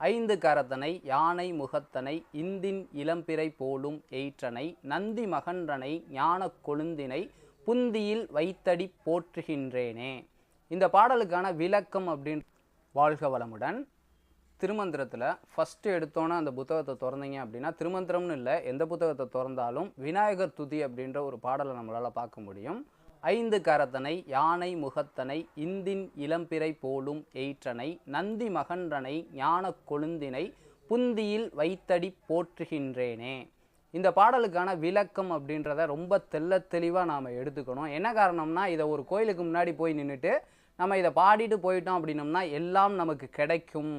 ஐந்து கரத்தனை யானை முகத்தனை இந்தின் இளம்பிறை போலும் எயிற்றனை நந்தி மகன்றனை ஞானக் கொழுந்தினை புந்தியில் வைத்தடி போற்றுகின்றேனே. இந்த பாடலுக்கான விளக்கம் அப்படின்னு வாழ்க வளமுடன். திருமந்திரத்தில் ஃபஸ்ட்டு எடுத்தோன்னே அந்த புத்தகத்தை திறந்தீங்க அப்படின்னா திருமந்திரம்னு இல்லை எந்த புத்தகத்தை திறந்தாலும் விநாயகர் துதி அப்படின்ற ஒரு பாடலை நம்மளால் பார்க்க முடியும். ஐந்து கரத்தனை யானை முகத்தனை இந்தின் இளம்பிறை போலும் எயிற்றனை நந்தி மகன்றனை ஞான கொழுந்தினை புந்தியில் வைத்தடி போற்றுகின்றேனே. இந்த பாடலுக்கான விளக்கம் அப்படின்றத ரொம்ப தெள்ள தெளிவாக நாம் எடுத்துக்கணும். என்ன காரணம்னா இதை ஒரு கோயிலுக்கு முன்னாடி போய் நின்றுட்டு நம்ம இதை பாடிட்டு போயிட்டோம் அப்படின்னம்னா எல்லாம் நமக்கு கிடைக்கும்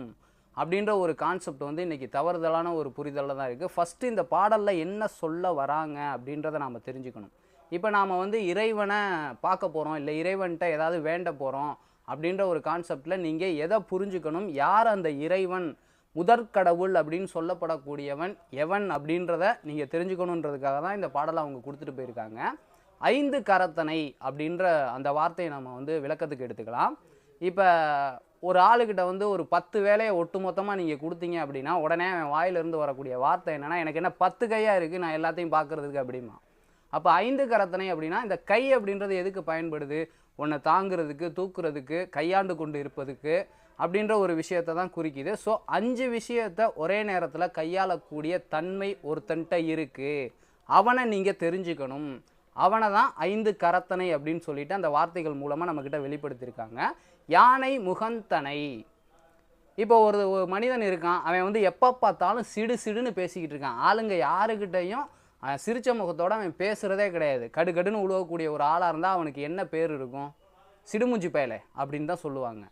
அப்படின்ற ஒரு கான்செப்ட் வந்து இன்றைக்கி தவறுதலான ஒரு புரிதலில் தான் இருக்குது ஃபஸ்ட்டு இந்த பாடலில் என்ன சொல்ல வராங்க அப்படின்றத நாம் தெரிஞ்சுக்கணும். இப்போ நாம் வந்து இறைவனை பார்க்க போகிறோம் இல்லை இறைவன்கிட்ட ஏதாவது வேண்ட போகிறோம் அப்படின்ற ஒரு கான்செப்டில் நீங்கள் எதை புரிஞ்சுக்கணும் யார் அந்த இறைவன் முதற்கடவுள் அப்படின்னு சொல்லப்படக்கூடியவன் எவன் அப்படின்றத நீங்கள் தெரிஞ்சுக்கணுன்றதுக்காக தான் இந்த பாடலை அவங்க கொடுத்துட்டு போயிருக்காங்க. ஐந்து கரத்தனை அப்படின்ற அந்த வார்த்தையை நம்ம வந்து விளக்கத்துக்கு எடுத்துக்கலாம். இப்போ ஒரு ஆளுக்கிட்ட வந்து ஒரு பத்து வேலையை ஒட்டு மொத்தமாக நீங்கள் கொடுத்தீங்க அப்படின்னா உடனே அவன் வாயிலிருந்து வரக்கூடிய வார்த்தை என்னென்னா எனக்கு என்ன பத்து கையாக இருக்குது நான் எல்லாத்தையும் பார்க்குறதுக்கு அப்படிமா அப்போ ஐந்து கரத்தனை அப்படின்னா இந்த கை அப்படின்றது எதுக்கு பயன்படுது? உன்னை தாங்கிறதுக்கு தூக்குறதுக்கு கையாண்டு கொண்டு இருப்பதுக்கு அப்படின்ற ஒரு விஷயத்தை தான் குறிக்குது. ஸோ அஞ்சு விஷயத்தை ஒரே நேரத்தில் கையாளக்கூடிய தன்மை ஒருத்தன்ட்ட இருக்குது அவனை நீங்கள் தெரிஞ்சுக்கணும். அவனை தான் ஐந்து கரத்தனை அப்படின்னு சொல்லிட்டு அந்த வார்த்தைகள் மூலமாக நம்மக்கிட்ட வெளிப்படுத்தியிருக்காங்க. யானை முகந்தனை. இப்போ ஒரு ஒரு மனிதன் இருக்கான். அவன் வந்து எப்போ பார்த்தாலும் சிடு சிடுன்னு பேசிக்கிட்டு இருக்கான். ஆளுங்க யாருக்கிட்டையும் சிரித்த சிரிச்ச அவன் பேசுகிறதே கிடையாது. கடுகடுன்னு உழுவக்கூடிய ஒரு ஆளாக இருந்தால் அவனுக்கு என்ன பேர் இருக்கும்? சிடுமுஞ்சி பயலை அப்படின்னு தான் சொல்லுவாங்க.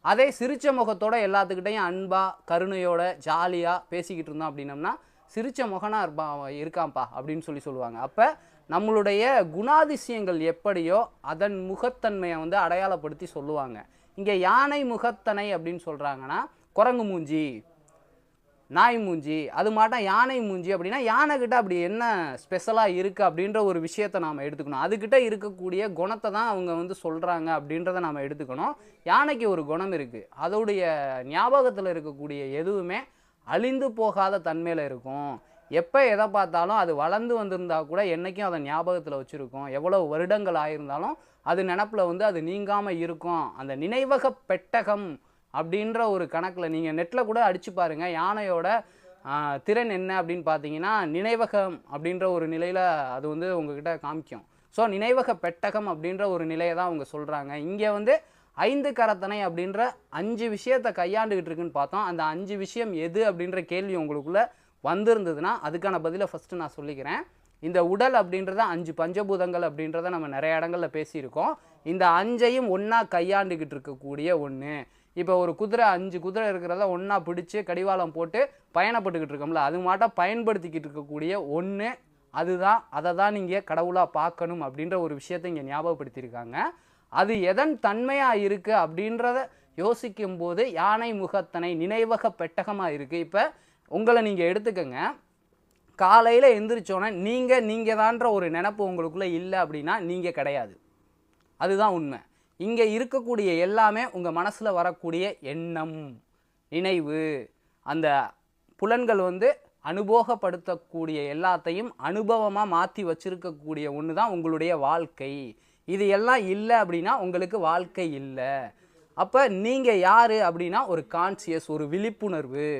அதே சிரிச்ச முகத்தோட எல்லாத்துக்கிட்டையும் அன்பாக கருணையோட ஜாலியாக பேசிக்கிட்டு இருந்தோம் அப்படின்னம்னா சிரிச்ச முகனாக இருப்பான் அவன் இருக்கான்ப்பா அப்படின்னு சொல்லி சொல்லுவாங்க. அப்போ நம்மளுடைய குணாதிசயங்கள் எப்படியோ அதன் முகத்தன்மையை வந்து அடையாளப்படுத்தி சொல்லுவாங்க. இங்கே யானை முகத்தனை அப்படின்னு சொல்கிறாங்கன்னா குரங்கு மூஞ்சி. நாய் மூஞ்சி அது மாட்டம் யானை மூஞ்சி அப்படின்னா யானை கிட்ட அப்படி என்ன ஸ்பெஷலாக இருக்குது அப்படின்ற ஒரு விஷயத்தை நாம் எடுத்துக்கணும். அதுக்கிட்ட இருக்கக்கூடிய குணத்தை தான் அவங்க வந்து சொல்கிறாங்க அப்படின்றத நாம் எடுத்துக்கணும். யானைக்கு ஒரு குணம் இருக்குது அதோடைய ஞாபகத்தில் இருக்கக்கூடிய எதுவுமே அழிந்து போகாத தன்மையில் இருக்கும். எப்போ எதை பார்த்தாலும் அது வளர்ந்து வந்திருந்தா கூட என்றைக்கும் அதை ஞாபகத்தில் வச்சுருக்கோம். எவ்வளோ வருடங்கள் ஆயிருந்தாலும் அது நினப்பில் வந்து அது நீங்காமல் இருக்கும். அந்த நினைவக பெட்டகம் அப்படின்ற ஒரு கணக்கில் நீங்கள் நெட்டில் கூட அடித்து பாருங்கள் யானையோட திறன் என்ன அப்படின்னு பார்த்தீங்கன்னா நினைவகம் அப்படின்ற ஒரு நிலையில் அது வந்து உங்ககிட்ட காமிக்கும். ஸோ நினைவக பெட்டகம் அப்படின்ற ஒரு நிலையை தான் அவங்க சொல்கிறாங்க இங்கே வந்து ஐந்து கரத்தனை அப்படின்ற அஞ்சு விஷயத்தை கையாண்டுகிட்டு இருக்குன்னு பார்த்தோம். அந்த அஞ்சு விஷயம் எது அப்படின்ற கேள்வி உங்களுக்குள்ளே வந்திருந்ததுன்னா அதுக்கான பதிலை ஃபஸ்ட்டு நான் சொல்லிக்கிறேன். இந்த உடல் அப்படின்றத அஞ்சு பஞ்சபூதங்கள் அப்படின்றத நம்ம நிறைய இடங்கள்ல பேசியிருக்கோம். இந்த அஞ்சையும் ஒன்றா கையாண்டுக்கிட்டு இருக்கக்கூடிய ஒன்று இப்போ ஒரு குதிரை அஞ்சு குதிரை இருக்கிறத ஒன்றா பிடிச்சி கடிவாளம் போட்டு பயணப்பட்டுக்கிட்டு இருக்கோம்ல அது மாட்டம் பயன்படுத்திக்கிட்டு இருக்கக்கூடிய ஒன்று அதுதான். அதை தான் நீங்கள் கடவுளாக பார்க்கணும் அப்படின்ற ஒரு விஷயத்தை இங்கே ஞாபகப்படுத்தியிருக்காங்க. அது எதன் தன்மையாக இருக்குது அப்படின்றத யோசிக்கும் போது யானை முகத்தனை நினைவக பெட்டகமாக இருக்குது இப்போ உங்களை நீங்கள் எடுத்துக்கங்க. காலையில் எந்திரிச்சோன்னே நீங்கள் நீங்கள் தான்ற ஒரு நினப்பு உங்களுக்குள்ளே இல்லை அப்படின்னா நீங்கள் கிடையாது. அதுதான் உண்மை. இங்கே இருக்கக்கூடிய எல்லாமே உங்கள் மனசில் வரக்கூடிய எண்ணம் நினைவு. அந்த புலன்கள் வந்து அனுபவப்படுத்தக்கூடிய எல்லாத்தையும் அனுபவமாக மாற்றி வச்சுருக்கக்கூடிய ஒன்று தான் உங்களுடைய வாழ்க்கை. இது எல்லாம் இல்லை அப்படின்னா உங்களுக்கு வாழ்க்கை இல்லை. அப்போ நீங்கள் யார் அப்படின்னா ஒரு கான்சியஸ் ஒரு விழிப்புணர்வு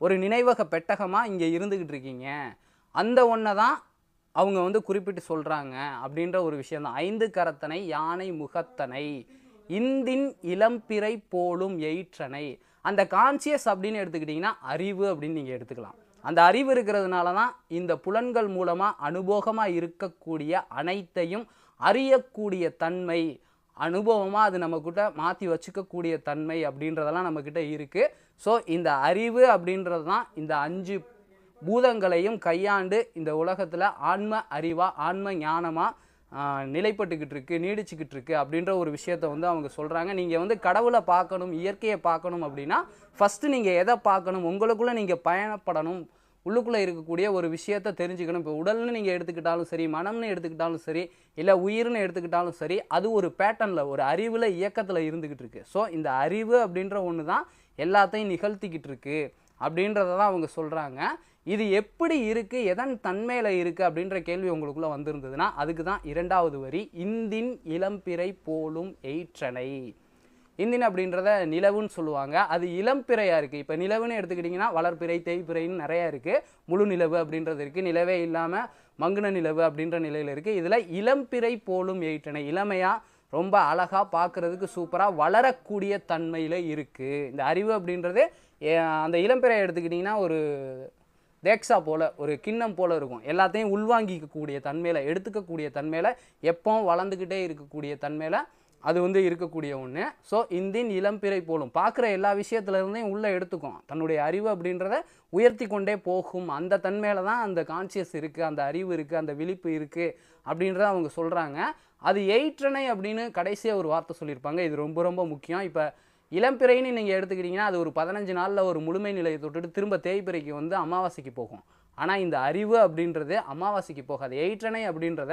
ஒரு நினைவக பெட்டகமாக இங்கே இருந்துக்கிட்டு இருக்கீங்க. அந்த ஒன்றை தான் அவங்க வந்து குறிப்பிட்டு சொல்கிறாங்க அப்படின்ற ஒரு விஷயம் தான் ஐந்து கரத்தனை யானை முகத்தனை இந்தின் இளம்பிறை போலும் எயிற்றனை. அந்த கான்சியஸ் அப்படின்னு எடுத்துக்கிட்டிங்கன்னா அறிவு அப்படின்னு நீங்கள் எடுத்துக்கலாம். அந்த அறிவு இருக்கிறதுனால தான் இந்த புலன்கள் மூலமாக அனுபோகமாக இருக்கக்கூடிய அனைத்தையும் அறியக்கூடிய தன்மை அனுபவமாக அது நம்மக்கிட்ட மாற்றி வச்சுக்கக்கூடிய தன்மை அப்படின்றதெல்லாம் நம்மக்கிட்ட இருக்குது ஸோ இந்த அறிவு அப்படின்றது தான் இந்த அஞ்சு பூதங்களையும் கையாண்டு இந்த உலகத்தில் ஆன்ம அறிவாக ஆன்ம ஞானமாக நிலைப்பட்டுக்கிட்டு இருக்கு நீடிச்சுக்கிட்டு இருக்கு அப்படின்ற ஒரு விஷயத்த வந்து அவங்க சொல்கிறாங்க நீங்கள் வந்து கடவுளை பார்க்கணும் இயற்கையை பார்க்கணும் அப்படின்னா ஃபஸ்ட்டு நீங்கள் எதை பார்க்கணும் உங்களுக்குள்ளே நீங்கள் பயணப்படணும் உள்ளுக்குள்ளே இருக்கக்கூடிய ஒரு விஷயத்தை தெரிஞ்சுக்கணும். இப்போ உடல்னு நீங்கள் எடுத்துக்கிட்டாலும் சரி மனம்னு எடுத்துக்கிட்டாலும் சரி இல்லை உயிர்னு எடுத்துக்கிட்டாலும் சரி அது ஒரு பேட்டர்னில் ஒரு அறிவில் இயக்கத்தில் இருந்துக்கிட்டு இருக்கு. ஸோ இந்த அறிவு அப்படின்ற ஒன்று தான் எல்லாத்தையும் நிகழ்த்திக்கிட்டு இருக்குது அப்படின்றத தான் அவங்க சொல்கிறாங்க இது எப்படி இருக்குது எதன் தன்மையில் இருக்குது அப்படின்ற கேள்வி உங்களுக்குள்ளே வந்திருந்ததுன்னா அதுக்கு தான் இரண்டாவது வரி இந்தின் இளம்பிறை போலும் எயிற்றனை. இந்தின் அப்படின்றத நிலவுன்னு சொல்லுவாங்க. அது இளம்பிறையாக இருக்குது இப்போ நிலவுன்னு எடுத்துக்கிட்டிங்கன்னா வளர்ப்பிறை தேய்ப்பிறைன்னு நிறையா இருக்குது முழு நிலவு அப்படின்றது இருக்குது நிலவே இல்லாமல் மங்குன நிலவு அப்படின்ற நிலையில் இருக்குது இதில் இளம்பிறை போலும் எயிற்றனை. இளமையாக ரொம்ப அழகாக பார்க்குறதுக்கு சூப்பராக வளரக்கூடிய தன்மையில் இருக்குது இந்த அறிவு அப்படின்றது அந்த இளம்பெறையை எடுத்துக்கிட்டிங்கன்னா ஒரு தேக்ஸா போல் ஒரு கிண்ணம் போல் இருக்கும். எல்லாத்தையும் உள்வாங்கிக்கக்கூடிய தன்மையில் எடுத்துக்கக்கூடிய தன்மையில் எப்பவும் வளர்ந்துக்கிட்டே இருக்கக்கூடிய தன்மையில் அது வந்து இருக்கக்கூடிய ஒன்று ஸோ இந்தின் இளம்பிறை போலும் பார்க்குற எல்லா விஷயத்துலேருந்தையும் உள்ளே எடுத்துக்கும் தன்னுடைய அறிவு அப்படின்றத உயர்த்தி கொண்டே போகும். அந்த தன்மையில் தான் அந்த கான்சியஸ் இருக்குது அந்த அறிவு இருக்குது அந்த விழிப்பு இருக்குது அப்படின்றத அவங்க சொல்கிறாங்க அது எயிற்றனை அப்படின்னு கடைசியாக ஒரு வார்த்தை சொல்லியிருப்பாங்க. இது ரொம்ப ரொம்ப முக்கியம். இப்போ இளம்பிறைன்னு நீங்கள் எடுத்துக்கிட்டிங்கன்னா அது ஒரு பதினஞ்சு நாளில் ஒரு முழுமை நிலையை தொட்டுட்டு திரும்ப தேய்பிறைக்கு வந்து அமாவாசைக்கு போகும். ஆனால் இந்த அறிவு அப்படின்றது அமாவாசைக்கு போகாது. எயிற்றனை அப்படின்றத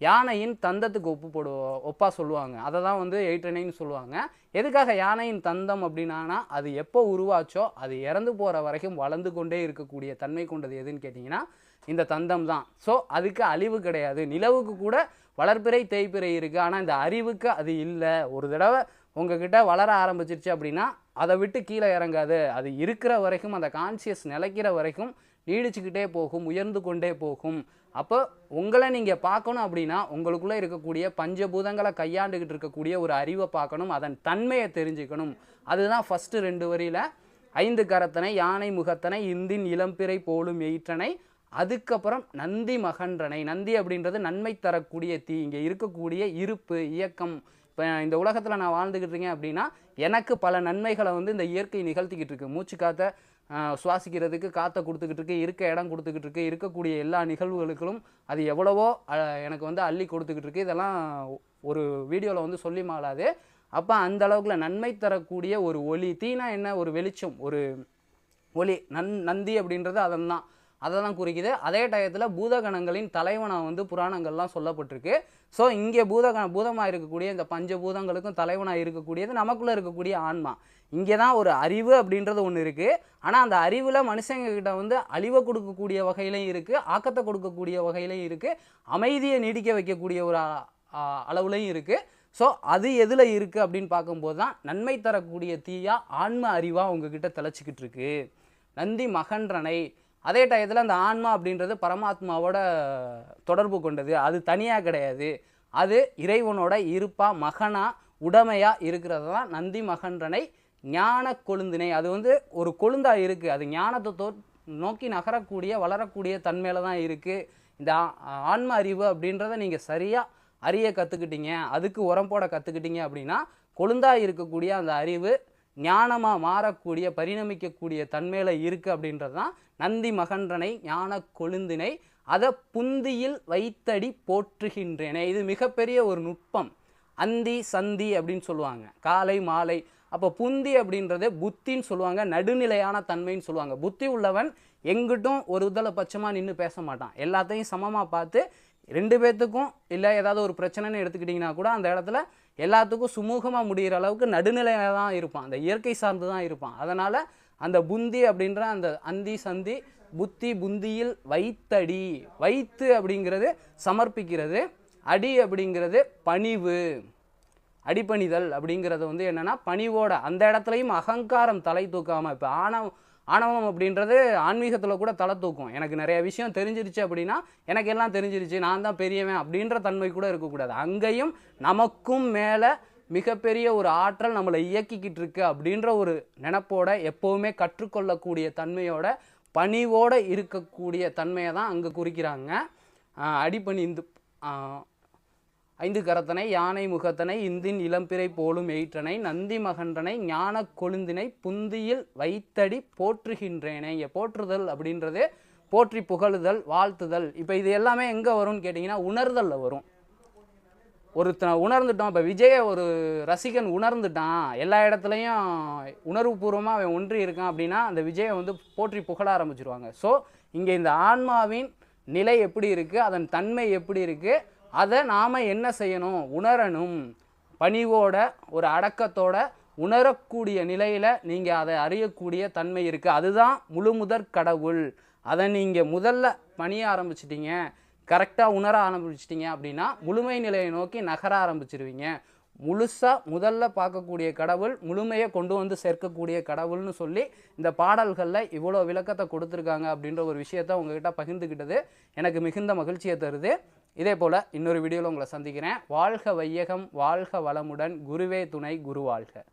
யானையின் தந்தத்துக்கு ஒப்பு போடு ஒப்பாக சொல்லுவாங்க. அதை தான் வந்து எயிற்றனைன்னு சொல்லுவாங்க. எதுக்காக யானையின் தந்தம் அப்படின்னா அது எப்போ உருவாச்சோ அது இறந்து போகிற வரைக்கும் வளர்ந்து கொண்டே இருக்கக்கூடிய தன்மை கொண்டது எதுன்னு கேட்டிங்கன்னா இந்த தந்தம் தான். ஸோ அதுக்கு அழிவு கிடையாது. நிலவுக்கு கூட வளர்ப்பிறை தேய்ப்பிறை இருக்குது ஆனால் இந்த அறிவுக்கு அது இல்லை. ஒரு தடவை உங்ககிட்ட வளர ஆரம்பிச்சிருச்சு அப்படின்னா அதை விட்டு கீழே இறங்காது. அது இருக்கிற வரைக்கும் அந்த கான்சியஸ் நிலைக்கிற வரைக்கும் நீடிச்சுக்கிட்டே போகும் உயர்ந்து கொண்டே போகும். அப்போ உங்களை நீங்கள் பார்க்கணும் அப்படின்னா உங்களுக்குள்ளே இருக்கக்கூடிய பஞ்சபூதங்களை கையாண்டுக்கிட்டு இருக்கக்கூடிய ஒரு அறிவை பார்க்கணும் அதன் தன்மையை தெரிஞ்சுக்கணும். அதுதான் ஃபஸ்ட்டு ரெண்டு வரியில் ஐந்து கரத்தனை யானை முகத்தனை இந்தின் இளம்பிறை போலும் எயிற்றனை அதுக்கப்புறம் நந்தி மகன்றனை. நந்தி அப்படின்றது நன்மை தரக்கூடிய தீ. இங்கே இருக்கக்கூடிய இருப்பு இயக்கம். இப்போ இந்த உலகத்தில் நான் வாழ்ந்துக்கிட்டு இருக்கேன் அப்படின்னா எனக்கு பல நன்மைகளை வந்து இந்த இயற்கை நிகழ்த்திக்கிட்டு இருக்கு. மூச்சு காற்றை சுவாசிக்கிறதுக்கு காற்றை கொடுத்துக்கிட்டு இருக்கு இருக்க இடம் கொடுத்துக்கிட்டு இருக்கு இருக்கக்கூடிய எல்லா நிகழ்வுகளுக்கும் அது எவ்வளவோ எனக்கு வந்து அள்ளி கொடுத்துக்கிட்டு இருக்கு. இதெல்லாம் ஒரு வீடியோவில் வந்து சொல்லி மாளாது அப்போ அந்த அளவுக்குல நன்மை தரக்கூடிய ஒரு ஒளி தீனா என்ன? ஒரு வெளிச்சம் ஒரு ஒளி நன் நந்தி அப்படின்றது அதன் தான். அதை தான் குறிக்குது. அதே டயத்தில் பூதகணங்களின் தலைவனாக வந்து புராணங்கள்லாம் சொல்லப்பட்டிருக்கு. ஸோ இங்கே பூதகண பூதமாக இருக்கக்கூடிய இந்த பஞ்சபூதங்களுக்கும் தலைவனாக இருக்கக்கூடியது நமக்குள்ளே இருக்கக்கூடிய ஆன்மா. இங்கே தான் ஒரு அறிவு அப்படின்றது ஒன்று இருக்குது ஆனால் அந்த அறிவில் மனுஷங்கக்கிட்ட வந்து அழிவை கொடுக்கக்கூடிய வகையிலையும் இருக்குது ஆக்கத்தை கொடுக்கக்கூடிய வகையிலையும் இருக்குது அமைதியை நீடிக்க வைக்கக்கூடிய ஒரு அளவுலையும் இருக்குது ஸோ அது எதில் இருக்குது அப்படின்னு பார்க்கும்போது தான் நன்மை தரக்கூடிய தீயா ஆன்ம அறிவாக உங்ககிட்ட தெளிச்சிக்கிட்டு இருக்கு. நந்தி மகன்றனை அதே டயத்தில் அந்த ஆன்மா அப்படின்றது பரமாத்மாவோட தொடர்பு கொண்டது. அது தனியாக கிடையாது. அது இறைவனோட இருப்பா மகனா உடமையா இருக்கிறது தான் நந்தி மகன்றனை ஞான கொழுந்தினை. அது வந்து ஒரு கொழுந்தா இருக்குது அது ஞானத்தை தோ நோக்கி நகரக்கூடிய வளரக்கூடிய தன்மையில தான் இருக்குது இந்த ஆன்ம அறிவு அப்படின்றத நீங்கள் சரியாக அறிய கற்றுக்கிட்டீங்க அதுக்கு உரம் போட கற்றுக்கிட்டீங்க அப்படின்னா கொழுந்தா இருக்கக்கூடிய அந்த அறிவு ஞானமாக மாறக்கூடிய பரிணமிக்கக்கூடிய தன்மையில் இருக்குது அப்படின்றது தான் நந்தி மகன்றனை ஞான கொழுந்தினை அதை புந்தியில் வைத்தடி போற்றுகின்றேனே. இது மிகப்பெரிய ஒரு நுட்பம். அந்தி சந்தி அப்படின்னு சொல்லுவாங்க. காலை மாலை. அப்போ புந்தி அப்படின்றது புத்தின்னு சொல்லுவாங்க நடுநிலையான தன்மைன்னு சொல்லுவாங்க. புத்தி உள்ளவன் எங்கிட்டும் ஒரு உதல பட்சமாக நின்று பேச மாட்டான். எல்லாத்தையும் சமமாக பார்த்து ரெண்டு பேர்த்துக்கும் இல்லை ஏதாவது ஒரு பிரச்சனைன்னு எடுத்துக்கிட்டிங்கன்னா கூட அந்த இடத்துல எல்லாத்துக்கும் சுமூகமாக முடிகிற அளவுக்கு நடுநிலையாக தான் இருப்பான். அந்த இயற்கை சார்ந்து தான் இருப்பான். அதனால் அந்த புந்தி அப்படின்ற அந்த அந்தி சந்தி புத்தி புந்தியில் வைத்தடி. வைத்து அப்படிங்கிறது சமர்ப்பிக்கிறது. அடி அப்படிங்கிறது பணிவு. அடிப்பணிதல் அப்படிங்கிறது வந்து என்னென்னா பணிவோட. அந்த இடத்துலையும் அகங்காரம் தலை தூக்காமல் இப்போ ஆணவம் ஆணவம் அப்படின்றது ஆன்மீகத்தில் கூட தலை தூக்கும். எனக்கு நிறைய விஷயம் தெரிஞ்சிருச்சு அப்படின்னா எனக்கு எல்லாம் தெரிஞ்சிருச்சு. நான் தான் பெரியவன் அப்படின்ற தன்மை கூட இருக்கக்கூடாது. அங்கேயும் நமக்கும் மேலே மிகப்பெரிய ஒரு ஆற்றல் நம்மளை இயக்கிக்கிட்டு இருக்கு அப்படின்ற ஒரு நினப்போட எப்போவுமே கற்றுக்கொள்ளக்கூடிய தன்மையோட பணிவோடு இருக்கக்கூடிய தன்மையை தான் அங்கே குறிக்கிறாங்க. ஆஹ் அடிபணிந்து ஐந்து கரத்தனை யானை முகத்தனை இந்தின் இளம்பிறை போலும் எயிற்றனை நந்தி மகன்றனை ஞான கொழுந்தினை புந்தியில் வைத்தடி போற்றுகின்றேனே. இங்கே போற்றுதல் அப்படின்றது போற்றி புகழுதல் வாழ்த்துதல். இப்போ இது எல்லாமே எங்கே வரும்னு கேட்டிங்கன்னா உணர்தலில் வரும். ஒருத்தன் உணர்ந்துட்டோம். இப்போ விஜயை ஒரு ரசிகன் உணர்ந்துட்டான். எல்லா இடத்துலையும் உணர்வுபூர்வமாக அவன் ஒன்றி இருக்கான் அப்படின்னா அந்த விஜயை வந்து போற்றி புகழ ஆரம்பிச்சிருவாங்க. ஸோ இங்கே இந்த ஆன்மாவின் நிலை எப்படி இருக்குது அதன் தன்மை எப்படி இருக்குது அதை நாம் என்ன செய்யணும்? உணரணும். பணிவோட ஒரு அடக்கத்தோட உணரக்கூடிய நிலையில் நீங்கள் அதை அறியக்கூடிய தன்மை இருக்குது அதுதான் முழுமுதற் கடவுள். அதை நீங்கள் முதல்ல பணிய ஆரம்பிச்சிட்டிங்க. கரெக்டாக உணர ஆரம்பிச்சிட்டிங்க அப்படின்னா முழுமை நிலையை நோக்கி நகர ஆரம்பிச்சிருவீங்க. முழுசாக முதல்ல பார்க்கக்கூடிய கடவுள் முழுமையை கொண்டு வந்து சேர்க்கக்கூடிய கடவுள்னு சொல்லி இந்த பாடல்களில் இவ்வளோ விளக்கத்தை கொடுத்துருக்காங்க அப்படின்ற ஒரு விஷயத்த உங்ககிட்ட பகிர்ந்துக்கிட்டது எனக்கு மிகுந்த மகிழ்ச்சியை தருது. இதே போல் இன்னொரு வீடியோவில் உங்களை சந்திக்கிறேன். வாழ்க வையகம் வாழ்க வளமுடன். குருவே துணை குரு வாழ்க.